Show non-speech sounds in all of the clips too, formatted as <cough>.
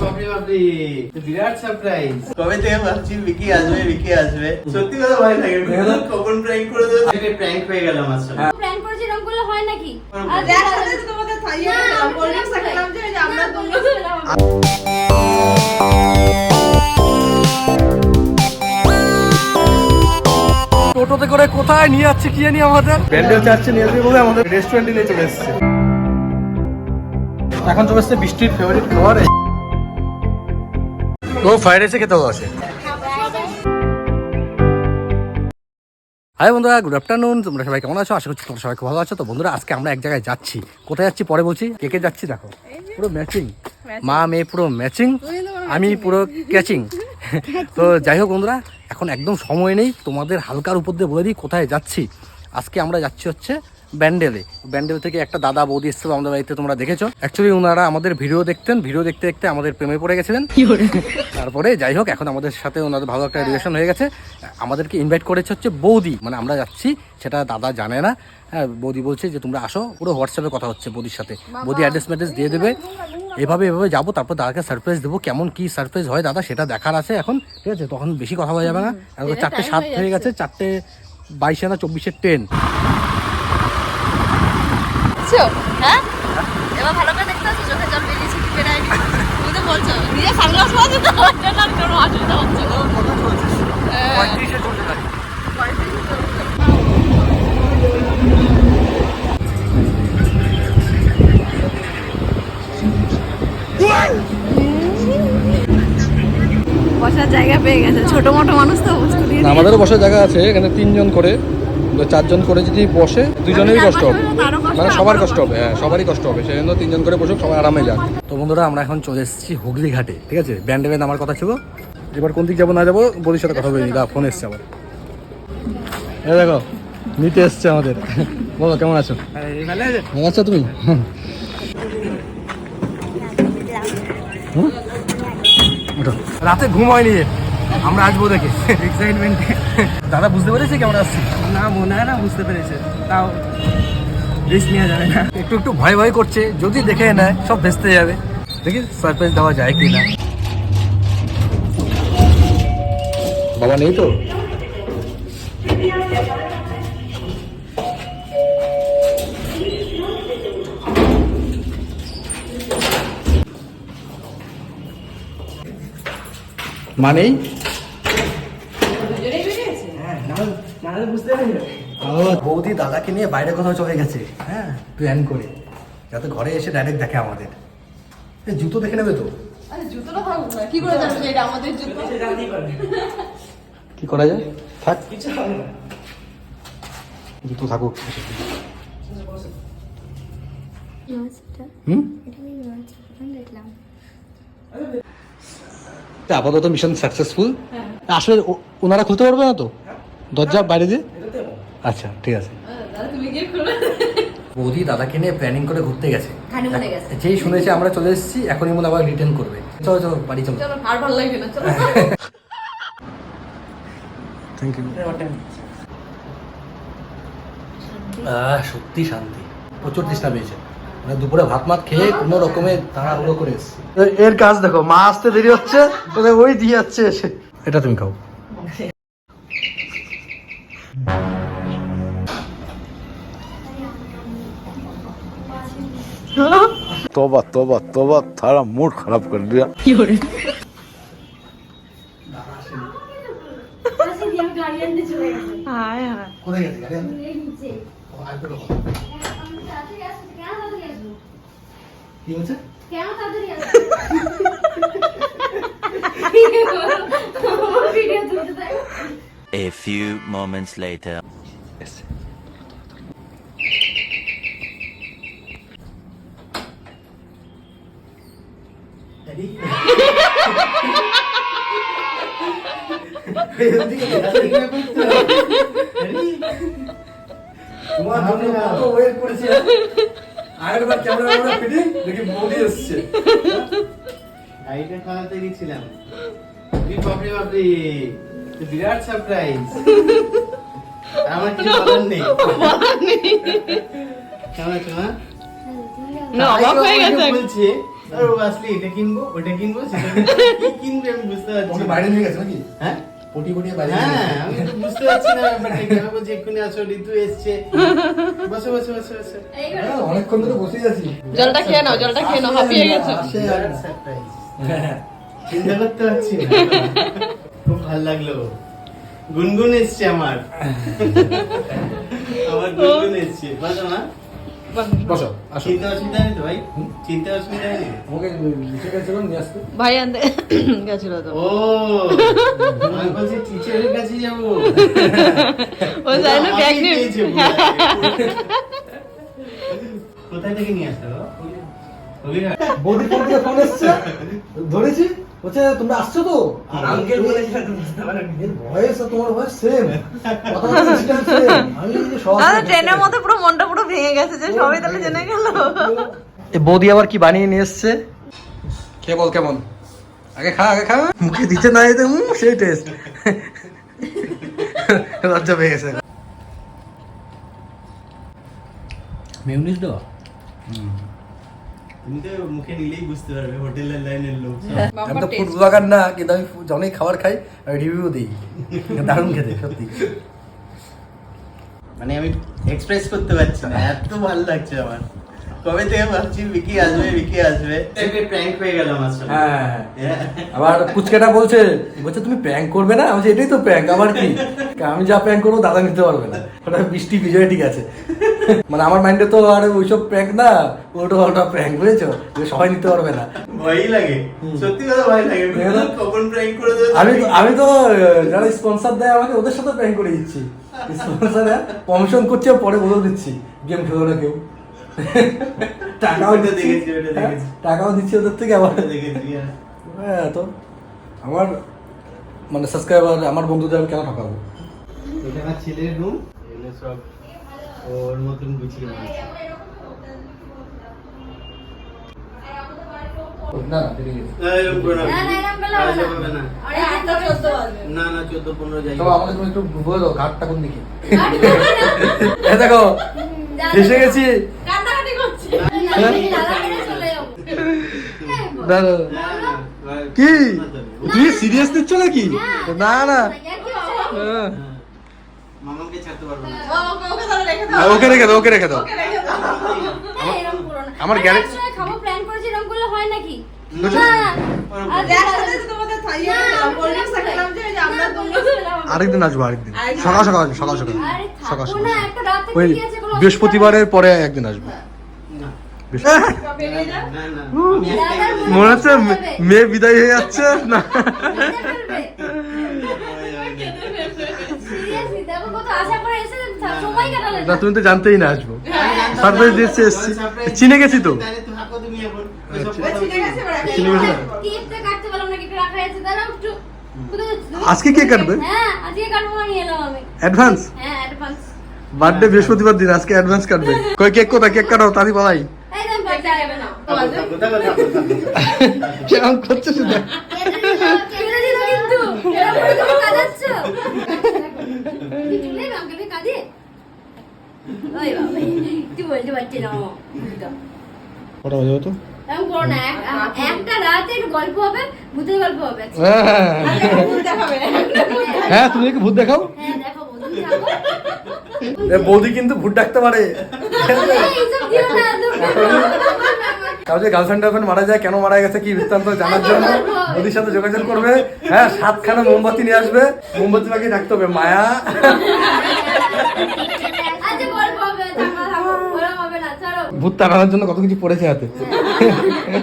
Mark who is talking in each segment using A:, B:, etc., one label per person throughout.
A: বাপরে বাপরে তো বিরাট সারপ্রাইজ
B: কবে থেকে ভাবছি বিকি আসবে বিকি আসবে। সত্যি কথা ভয় লাগে কখন প্র্যাঙ্ক করে দেবে?
A: আজকে প্র্যাঙ্ক হয়ে গেল আমার সঙ্গে
C: প্ল্যান করেছি এরকম করলে হয় নাকি? আর
D: একসাথে তো তোমাদের থাইয়ে
C: না,
D: গেলাম
C: আমি
D: কোল্ড
C: plan
D: ড্রিঙ্কস
C: করি।
D: খেলাম যে আমরা
C: না,
D: দুজন
C: cold drinks খেলাম আমি।
E: টোটোতে করে কোথায় নিয়ে যাচ্ছে কি জানি আমাদের? ব্যান্ডেল চার্চে নিয়ে যাবে বলে আমাদের রেস্টুরেন্টে নিয়ে চলে এসেছে। এখন চলে এসছে বৃষ্টির ফেভারিট খাবার। ও ফ্রাইড রাইসে খেতে ভালোবাসে হাই বন্ধুরা গুড আফটারনুন তোমরা সবাই কেমন আছো? আশা করছি তোমরা সবাই খুব ভালো আছো। তো বন্ধুরা আজকে আমরা এক জায়গায় যাচ্ছি। কোথায় যাচ্ছি পরে বলছি? কে কে যাচ্ছি দেখো। পুরো ম্যাচিং মা মেয়ে পুরো ম্যাচিং আমি পুরো ক্যাচিং তো যাই হোক বন্ধুরা এখন একদম সময় নেই। তোমাদের হালকার উপর দিয়ে বলে দিই কোথায় যাচ্ছি। আজকে আমরা যাচ্ছি হচ্ছে ব্যান্ডেলে ব্যান্ডেল থেকে একটা দাদা বৌদি এসেছিল আমাদের বাড়িতে তোমরা দেখেছ? অ্যাকচুয়ালি ওনারা আমাদের ভিডিও দেখতেন ভিডিও দেখতে দেখতে আমাদের প্রেমে পড়ে গেছিলেন। তারপরে যাই হোক এখন আমাদের সাথে ওনাদের ভালো একটা রিলেশন হয়ে গেছে। আমাদেরকে ইনভাইট করেছে হচ্ছে বৌদি। মানে আমরা যাচ্ছি সেটা দাদা জানে না। হ্যাঁ বৌদি বলছে যে তোমরা আসো পুরো হোয়াটসঅ্যাপে কথা হচ্ছে বৌদির সাথে। বৌদি অ্যাড্রেস ম্যাড্রেস দিয়ে দেবে। এভাবে এভাবে যাব তারপর দাদাকে সারপ্রাইজ দেবো কেমন কি সারপ্রাইজ হয় দাদা সেটা দেখার আছে এখন। ঠিক আছে? তখন বেশি কথা বলা যাবে না। এখন চারটে সাত হয়ে গেছে চারটে বাইশে না চব্বিশের ট্রেন।
C: দেখছ? হ্যাঁ? এবার ভালো করে দেখতে পাচ্ছ চোখে জল বেরিয়েছে কি বেরায়নি তুমি তো বলছো নিজে সানগ্লাস পরে তো ওর জন্য আর কোনো অসুবিধা হচ্ছে না। বসার জায়গা পেয়ে গেছে ছোট মোটো মানুষ তো
E: আমাদেরও বসার জায়গা আছে এখানে তিনজন করে। চারজন করে যদি বসে দুজনেরই কষ্ট হবে। মানে সবার কষ্ট হবে হ্যাঁ সবারই কষ্ট হবে। সেই জন্য তিনজন করে বসুক সবাই আরামে যাক। তো বন্ধুরা আমরা এখন চলে এসেছি হুগলি ঘাটে ঠিক আছে? ব্যান্ডে ব্যান্ড আমার কথা ছিল। এবার কোন দিক যাব না যাব বলির সাথে কথা বলে। নি ফোন এসছে আবার। এই দেখো নিতে এসছে আমাদের। বলো কেমন আছো? ভালো আছো? তুমি? রাতে ঘুম হয়নি। আমরা আসব দেখে। এক্সাইটমেন্ট দাদা বুঝতে পেরেছে কেমন আসছি?
D: না মনে হয় না বুঝতে পেরেছে। তাও রিস্ক নেওয়া যাবে না।
E: একটু একটু ভয় ভয় করছে। যদি দেখে নেয় সব ভেস্তে যাবে। দেখি সারপ্রাইজ দেওয়া যায় কি না বাবা নেই তো? মানেই
D: নাহলে বুঝতে পারি
E: বৌদি দাদাকে নিয়ে বাইরে কোথাও চলে গেছে। হ্যাঁ প্ল্যান করে। যাতে ঘরে এসে ডাইরেক্ট দেখে আমাদের। এ, জুতো দেখে নেবে তো?
C: কি করে জানব এটা আমাদের জুতো?
E: কি করা যায়? থাক। জুতো থাকুক। আপাতত মিশন সাকসেসফুল আসলে ও- ওনারা খুলতে পারবে না তো? দরজা বাইরে দিয়ে? আচ্ছা ঠিক আছে। বৌদি দাদাকে নিয়ে প্ল্যানিং করে ঘুরতে গেছে। যেই শুনেছে আমরা চলে এসেছি এখনই মনে আবার রিটার্ন করবে। চলো চলো বাড়ি চলো।
C: চলো আর ভালো লাগবে না চলো।
E: থ্যাংক ইউ সত্যি শান্তি। প্রচুর তৃষ্ণা পেয়েছে। মানে দুপুরে ভাত মাত খেয়ে কোনো রকমে তাড়াহুড়ো করে এসেছি। এর কাজ দেখো মা আসতে দেরি হচ্ছে তোদের ওই দিয়ে যাচ্ছে এসে। এটা তুমি খাও।
F: तोबा तोबा तोबा थारा मूड खराब कर दिया
G: A few moments later.
E: তোমার জন্য কত ওয়েট করেছি আরেকবার ক্যামেরা করে ফিটিং দেখি বৌদি এসছে
A: গাড়িটা চালাতে গেছিলাম বাপরে বাপরে বিরাট সারপ্রাইজ আমার কিছু বলার নেই কেমন আছো মা
D: না অবাক হয়ে গেছে
A: বলছে আর ও আসলে এটা কিনবো ওটা কিনবো সেটা কি কিনবে আমি বুঝতে পারছি
E: বাইরে নিয়ে গেছে নাকি?
A: হ্যাঁ?
E: পটি পটিয়ে বাইরে
A: হ্যাঁ আমি তো বুঝতে পারছি না ব্যাপারটা কি বলছি এক্ষুনি আসো ঋতু এসছে। বসো বসো বসো বসো।
E: হ্যাঁ, অনেকক্ষণ ধরে বসেই আছি।
C: জলটা খেয়ে নাও জলটা খেয়ে নাও হাঁপিয়ে গেছো।
E: আসে আর না।
A: সারপ্রাইজ
E: হ্যাঁ।
A: চিন্তা করতে পারছি না। খুব ভালো লাগল। গুনগুন এসছে আমার। আমার গুনগুন এসছে। বসো না
E: বসো
A: চিন্তা অসুবিধা নেই ভাই? চিন্তা অসুবিধা নেই?
E: আমাকে লিখে গেছিল নিয়ে আসতে?
C: ভাই আনতে <coughs> গেছিল তো।
A: ও আমি বলছি টিচারের কাছে যাব।
C: ও জানে না ব্যাগ নিয়ে
A: কোথায় থেকে নিয়ে আসলো
E: বৌদি ফোন থেকে ফোন এসছে। ধরেছি। বলছে তোমরা আসছো তো? আর আঙ্কেল বলে এর ভয়েস তোমার ভয়েস সেম কথা
C: ট্রেনের মধ্যে পুরো মনটা পুরো ভেঙে গেছে যে সবাই তাহলে জেনে গেল।
E: এ বৌদি আবার কি বানিয়ে নিয়ে এসছে? খেয়ে বল কেমন আগে খা আগে খা। মুখে দিতে না যেতে সেই টেস্ট লজ্জা পেয়ে গেছে। মেউনিস দেওয়া?
A: মুখে নিলেই বুঝতে পারবে হোটেলের লাইনের লোক।
E: আমি তো ফুড ব্লগার না কিন্তু আমি যখনই খাবার খাই রিভিউ দিই। দারুণ খেতে সত্যি।
A: মানে আমি এক্সপ্রেস করতে পারছি না এত ভালো লাগছে আমার। কবে থেকে ভাবছি বিকি আসবে বিকি আসবে। প্র্যাঙ্ক হয়ে গেলাম আসলে
E: হ্যাঁ আবার পুচকেটা বলছে বলছে তুমি প্র্যাঙ্ক করবে না? আমি এটাই তো প্র্যাঙ্ক আমার কি? আমি যা প্র্যাঙ্ক করব দাদা নিতে পারবে না। ওটা বৃষ্টি বিজয় ঠিক আছে। মানে আমার মাইন্ডে তো আর ওইসব প্র্যাঙ্ক না ওটা ওটা প্র্যাঙ্ক বুঝেছ? সবাই নিতে পারবে না।
A: ভয়ই লাগে। সত্যি কথা ভয় লাগে। কখন প্র্যাঙ্ক করে
E: আমি তো আমি তো যারা স্পন্সর দেয় আমাকে ওদের সাথে প্র্যাঙ্ক করে দিচ্ছি। স্পন্সর কমিশন করছে পরে বলে দিচ্ছি। গেম খেলো না কেউ। টাকাও
A: দেখেছি,
E: হ্যাঁ,
A: দেখেছি।
E: টাকাও দিচ্ছি ওদের থেকে আবার।
A: দেখেছি হ্যাঁ।
E: হ্যাঁ তো আমার মানে সাবস্ক্রাইবার আমার বন্ধুদের আমি কেন ঠকাবো?
A: এটা আমার ছেলের রুম এগুলো সব ওর মতন গুছিয়ে নিয়েছে
E: না না ঠিক আছে
A: না, এরকম করো না।
C: না, না, এরকম করলে হবে
A: আজ
C: না।
A: হবে না।
C: আরে আটটা চোদ্দ বাজবে
A: না না চোদ্দ পনেরো যাই
E: আমাকে তুমি একটু বলে দাও ঘাটটা কোন দিকে এ দেখো ফেসে গেছি হ্যাঁ? কি তুমি সিরিয়াস নিচ্ছ নাকি না না হ্যাঁ।
A: মামাকে ছাড়তে পারব না
C: ওকে রেখে
E: আর ওকে রেখে দাও ওকে রেখে দাও
C: এরকম করো না
E: আমার
C: আরে করলে হয় নাকি?
E: আরেকদিন আসব আরেকদিন। সকাল সকাল আসব, সকাল সকাল
C: আরে
E: সকাল সকাল
C: না একটা রাত থেকে
E: ওই
C: কি আছে কোনো
E: বৃহস্পতিবারের পরে একদিন আসব। মনে হচ্ছে মেয়ে বিদায় হয়ে যাচ্ছে? না।
C: সময় কাটালে
E: না তুমি তো জানতেই না আসব।
A: না।
E: দিয়েছে, এসছি। চিনে গেছি তো। আজকে কেক কাটবে? অ্যাডভান্স বার্থডে বৃহস্পতিবার দিন আজকে অ্যাডভান্স কাটবে। কই কেক কোথায়? কেক কাটাও
A: থাকো, থাকো।
E: কেমন করছে শুধু
C: কি
E: কটা বাজে তো?
C: একটা গল্প হবে ভূতের গল্প হবে।
E: হ্যাঁ তুমি কি ভূত দেখাও?
C: হ্যাঁ
E: বৌদি কিন্তু ভূত ডাকতে পারে। যে গার্লফ্রেন্ড টার্লফ্রেন্ড মারা যায় কেন মারা গেছে কি বৃত্তান্ত জানার জন্য? বৌদির সাথে যোগাযোগ করবে। হ্যাঁ সাতখানা মোমবাতি নিয়ে আসবে। মোমবাতি লাগিয়ে ডাকতে হবে মায়া। ভূত তাড়ানোর জন্য কত কিছু পড়েছে হাতে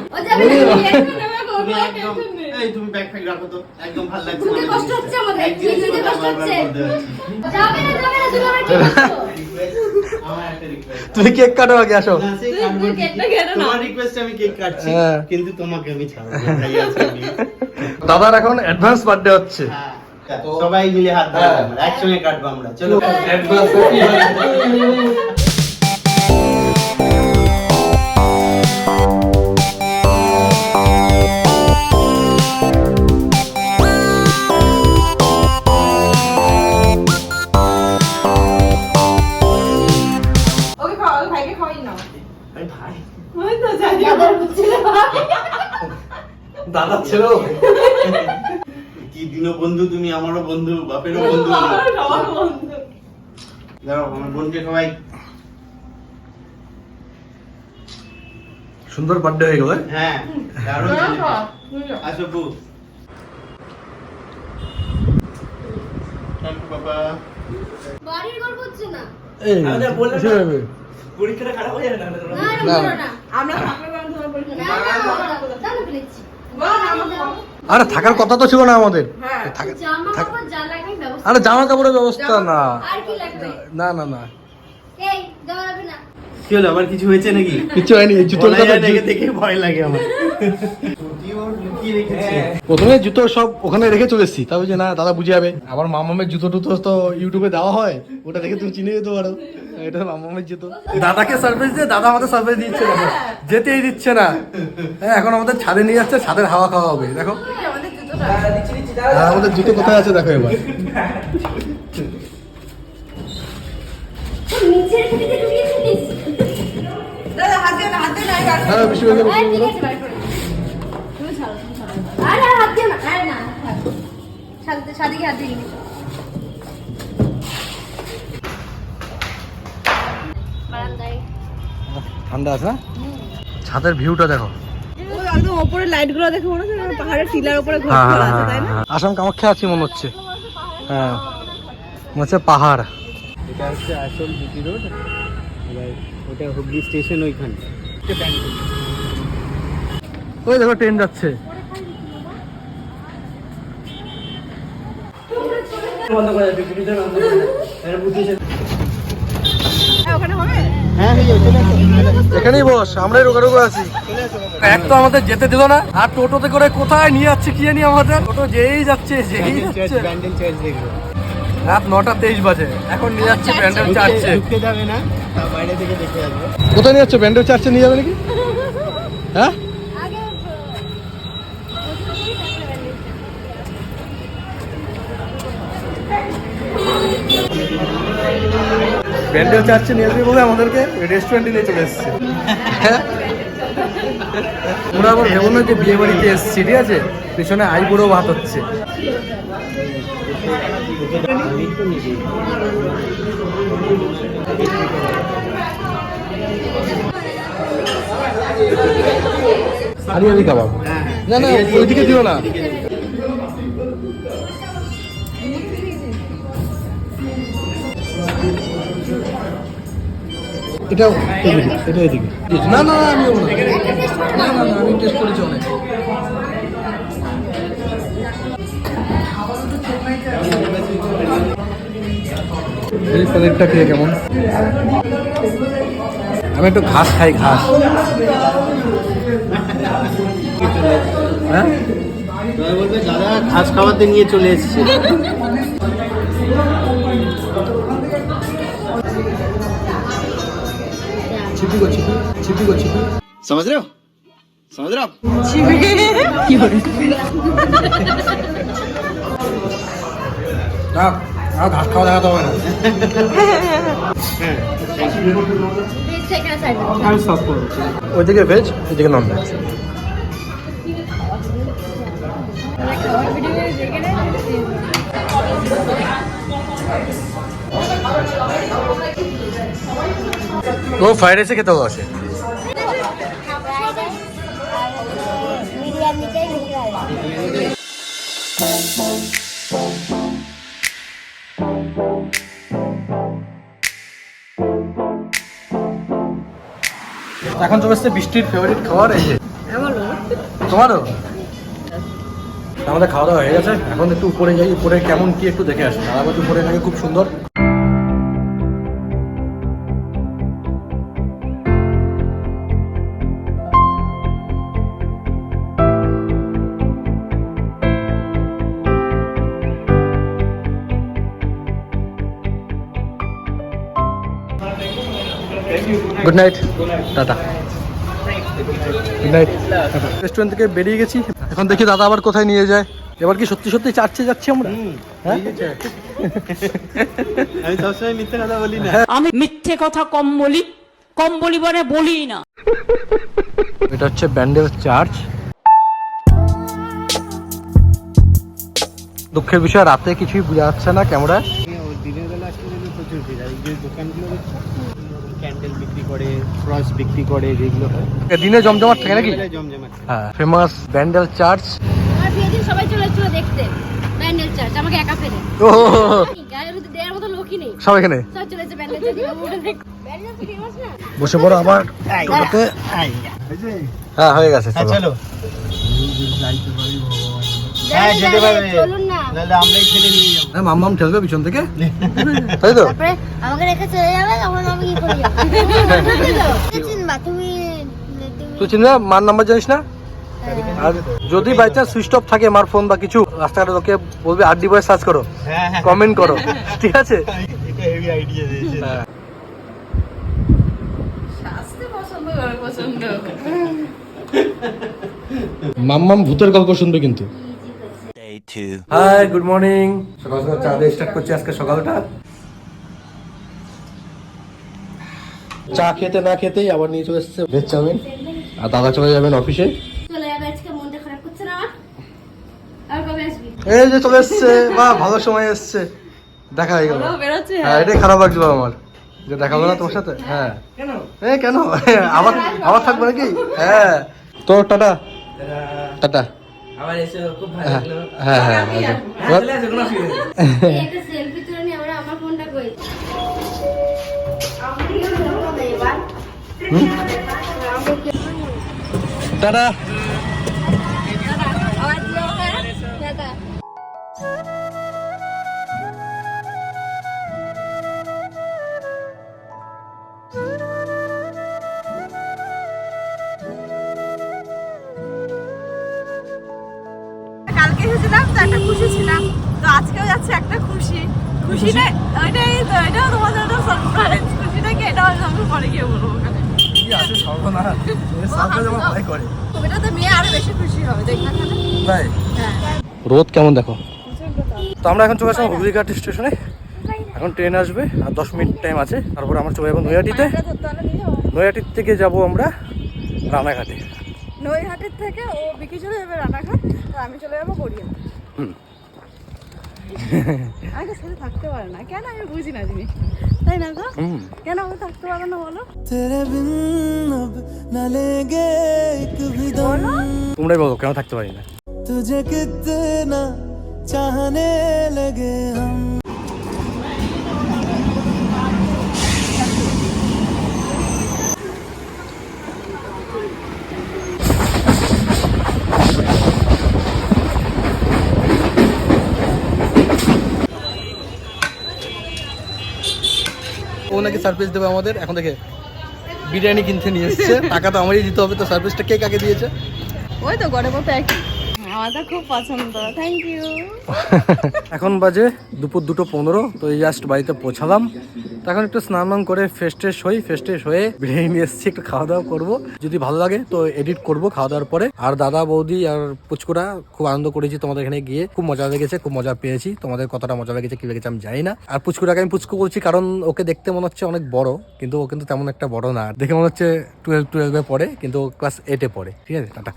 C: ও যাবে না
A: তুমি এই তুমি ব্যাগ ফ্যাগ রাখো তো একদম ভালো লাগছে না
C: কষ্ট হচ্ছে আমাদের,
A: এক জিনিস
C: শুনতে
A: কথা
C: কষ্ট হচ্ছে। যাবে না যাবে না তুমি আমার কি করছ
A: আমার একটা request।
E: তুমি কেক কাটো আগে আসো।
A: তোমার রিকোয়েস্ট আমি কেক কাটছি
E: হ্যাঁ।
A: কিন্তু তোমাকে আমি ছাড়বো।
E: দাদার এখন অ্যাডভান্স বার্থডে হচ্ছে
A: হ্যাঁ, সবাই মিলে হাত ধরে একসঙ্গে কাটবো আমরা চলো
C: যাদের
E: পালাচ্ছে
A: কি দিনও বন্ধু তুমি আমারও বন্ধু বাপেরও বন্ধু দাঁড়াও আমার বোনকে সবাই
E: সুন্দর বার্থডে হয়ে গেল
A: হ্যাঁ দারুণ আসো বু বাবা
C: বাড়ির গল্প হচ্ছে না
E: এই
A: আরে বললে
E: এসে
A: না।
E: যাবে।
A: পরীক্ষাটা খারাপ হয়ে যাবে না
H: আমরা থাকলে পরীক্ষা
C: না না
E: আরে থাকার কথা তো ছিল না আমাদের।
H: হ্যাঁ।
C: জামা
E: থাক-
C: কাপড় যা লাগে আমি ব্যবস্থা
E: আরে জামা কাপড়ের ব্যবস্থা না।
C: আর কি লাগবে?
E: না না না।
A: কি হলো আবার কিছু হয়েছে নাকি?
E: কিচ্ছু হয়নি জুতোর কথা
A: দেখে দেখে ভয় লাগে আমার।
E: প্রথমে জুতো সব ওখানে রেখে চলে এসেছি। তারপর যে না দাদা বুঝে যাবে। আবার মামামের জুতো টুতো তো ইউটিউবে দেওয়া হয়। ওটা দেখে তুমি চিনে যেতে পারো। এটা মামামের জুতো। দাদাকে সার্ভিস দিয়ে দাদা আমাদের সার্ভিস দিচ্ছে দেখো যেতেই দিচ্ছে না। হ্যাঁ এখন আমাদের ছাদে নিয়ে যাচ্ছে ছাদের হাওয়া খাওয়া হবে দেখো।
H: আমাদের
E: আমাদের জুতো কোথায় আছে দেখো এবার।
C: ঢুকিয়েছিস
H: দাদা, হাত দিয়ে
E: ঠান্ডা আছে না ছাদের ভিউটা দেখো।
H: একদম ওপরে লাইটগুলো দেখে মনে হচ্ছে পাহাড়ের টিলার উপরে ঘর
E: হ্যাঁ হ্যাঁ
H: আছে তাই না?
E: হ্যাঁ আসাম কামাখ্যা আছি মনে হচ্ছে। হ্যাঁ। মনে হচ্ছে পাহাড়।
A: এটা হচ্ছে আসল বিটি রোড। ওটা হুগলি স্টেশন ওইখানে।
E: ওই দেখো ট্রেন যাচ্ছে।
H: হ্যাঁ, ওখানে হবে?
E: এখানেই বস আমরাই রোগা রোগা আছি। এক তো আমাদের যেতে দিল না আর টোটোতে করে কোথায় নিয়ে যাচ্ছে কি জানি আমাদের? টোটো যেই যাচ্ছে যেই যাচ্ছে।
A: ব্যান্ডেল চার্জ দেখব।
E: রাত নটা তেইশ বাজে এখন নিয়ে যাচ্ছে ব্যান্ডেল চার্চে।
A: যাবে না বাইরে থেকে দেখে
E: কোথায় নিয়ে যাচ্ছে ব্যান্ডেল চার্চে নিয়ে যাবে নাকি? হ্যাঁ? ব্যান্ডেল চার্চে নিয়ে যাবে বলে আমাদেরকে রেস্টুরেন্টে নিয়ে চলে এসছে। হ্যাঁ? আমরা আবার ভেবো না যে বিয়ে বাড়িতে এসছি ঠিক আছে? পেছনে আইবুড়ো ভাত হচ্ছে। হারিয়ালি কাবাব। না না ওইদিকে দিও না। এটাও এটা এদিকে। না না না, আমি না না না, আমি টেস্ট করেছি অনেক। এই খেয়ে কেমন? আমি একটু ঘাস খাই, ঘাস। হ্যাঁ?
A: দাদা, ঘাস খাওয়াতে নিয়ে চলে এসেছে।
E: ছিপি গো ছিপি ছিপি গো ছিপি
A: समझ रहे हो समझ रहे हो आप?
E: না আর ঘাস খাওয়া দেখাতে হবে না
C: সেখানে সাইড
A: আমি সব করবো
E: ওইদিকে ভেজ এদিকে নন ভেজ ও ফ্রাইড রাইসে খেতে ভালোবাসে। এখন চলে এসছে বৃষ্টির ফেভারিট খাবার এই যে। তোমারও? আমাদের খাওয়া দাওয়া হয়ে গেছে। এখন একটু উপরে যাই উপরে কেমন কি একটু দেখে আসি। আর উপরে থাকে খুব সুন্দর। Good night tata good night restaurant থেকে বেরিয়ে গেছি। এখন দেখি দাদা আবার কোথায় নিয়ে যায়। এবার কি সত্যি সত্যি চার্চে যাচ্ছি আমরা? হ্যাঁ?
A: আমি সবসময় মিথ্যে কথা বলি না।
I: আমি মিথ্যে কথা কম বলি কম বলিবারে বলি না।
E: এটা হচ্ছে ব্যান্ডেল চার্চ। দুঃখের বিষয় রাতে কিছুই বোঝা যাচ্ছে না ক্যামেরা
A: দিনের বেলা আসলে প্রচুর ভিড় আর দোকানগুলো করে ক্রস বিক্রি করে যেগুলো হয়।
E: দিনে জমজমাট থাকে নাকি?
A: জমজমাট
E: হ্যাঁ ফেমাস ব্যান্ডেল চার্চ।
C: আমার বিয়ের দিন সবাই চলে এসেছিল দেখতে ব্যান্ডেল চার্চ আমাকে একা ফেলে।
E: ও।
C: গায়ের মতো লোকই নেই।
E: সব এখানে?
C: সব চলেছে ব্যান্ডেল ব্যান্ডেল চার্চ
E: বসে পড়ো আবার টোটোতে। হ্যাঁ হয়ে গেছে চলো।
A: চলো। হ্যাঁ যেতে পারবে।
C: চলুন না
A: আমরাই ছেলে নিয়ে যাব।
E: হ্যাঁ মাম মাম পিছন থেকে। <laughs> তাই তো?
C: তারপরে আমাকে রেখে চলে যাবে তখন আমি কি করে যাব? <laughs> চিনবা তুমি তুমি
E: তুই চিনবে মার নাম্বার জানিস না? আর যদি বাই চান্স সুইচ অফ থাকে মার ফোন বা কিছু রাস্তাঘাটে লোকে বলবে আর ডিভাইস সার্চ করো
A: হ্যাঁ হ্যাঁ।
E: কমেন্ট করো। <laughs> ঠিক আছে?
A: এটা হেভি আইডিয়া দিয়েছে।
E: হ্যাঁ। মাম্মাম ভূতের গল্প শুনবে কিন্তু। হাই গুড মর্নিং সকাল সকাল চা দিয়ে স্টার্ট করছি আজকে সকালটা। চা খেতে না খেতেই আবার নিয়ে চলে এসছে ভেজ চাউমিন। আর দাদা চলে যাবেন অফিসে
C: চলে যাবে আজকে মনটা খারাপ করছে না আর কবে আসবি?
E: এই যে চলে এসছে। বা ভালো সময় এসছে। দেখা হয়ে গেল। হ্যাঁ এটাই খারাপ লাগছিল আমার। যে দেখা হলো না তোমার সাথে? হ্যাঁ। এ কেন? আবার আবার থাকব নাকি? হ্যাঁ। তো টাটা। টাটা।
D: আমার এসে খুব ভালো
E: হ্যাঁ
D: লাগল।
E: হ্যাঁ হ্যাঁ
D: হ্যাঁ, চলে আসো, কোনো অসুবিধা নেই।
C: এই একটা সেলফি তুলে নি আমরা আমার ফোনটা কই
E: টাটা। আছে সর্বনাশ সারপ্রাইজ ভয় করে।
H: ওটাতে মেয়ে আরও বেশি খুশি হবে দেখনা
E: তাই? রোদ কেমন দেখো? তো আমরা এখন চলে আসলাম হুগলিঘাট স্টেশনে। এখন ট্রেন আসবে আর দশ মিনিট টাইম আছে। তারপর আমরা চলে যাব নৈহাটিতে। নৈহাটির থেকে যাব আমরা রানাঘাটে।
H: নৈহাটির থেকে ও বিকি চলে যাবে রানাঘাট আর আমি চলে যাব গড়িয়া
E: হুম।
H: আমাকে সাথে থাকতে পারে না। কেন আমি বুঝি না জিনিস তাই না গো? কেন আমি থাকতে পারো না বলো?
E: তোমরাই বলো কেন থাকতে পারি না? ও নাকি সার্ভিস দেবে আমাদের? এখন দেখে বিরিয়ানি কিনতে নিয়ে এসছে। <laughs> টাকা তো আমারই দিতে হবে তো সার্ভিসটা কে কাকে দিয়েছে?
H: ওই তো গড়ে মতো একই। আমার খুব পছন্দ। থ্যাংক ইউ <laughs>
E: এখন বাজে দুপুর দুটো পনেরো তো এই জাস্ট বাড়িতে পৌঁছালাম। এখন একটু স্নান করে ফ্রেশ ট্রেশ হই ফ্রেশ ট্রেশ হয়ে বিরিয়ানি নিয়ে এসেছি, একটু খাওয়া দাওয়া করব। যদি ভালো লাগে তো এডিট করব খাওয়া দাওয়ার পরে। আর দাদা, বৌদি আর পুচকুরা খুব আনন্দ করেছি তোমাদের এখানে গিয়ে। খুব মজা লেগেছে, খুব মজা পেয়েছি। তোমাদের কতটা মজা লেগেছে কি লেগেছে আমি জানি না। আর পুচকুরাকে আমি পুচকু বলছি কারণ ওকে দেখতে মনে হচ্ছে অনেক বড়, কিন্তু ও কিন্তু তেমন একটা বড় না। দেখে মনে হচ্ছে টুয়েলভ টুয়েলভে পড়ে, কিন্তু ক্লাস এইটে পড়ে। ঠিক আছে, টাটা।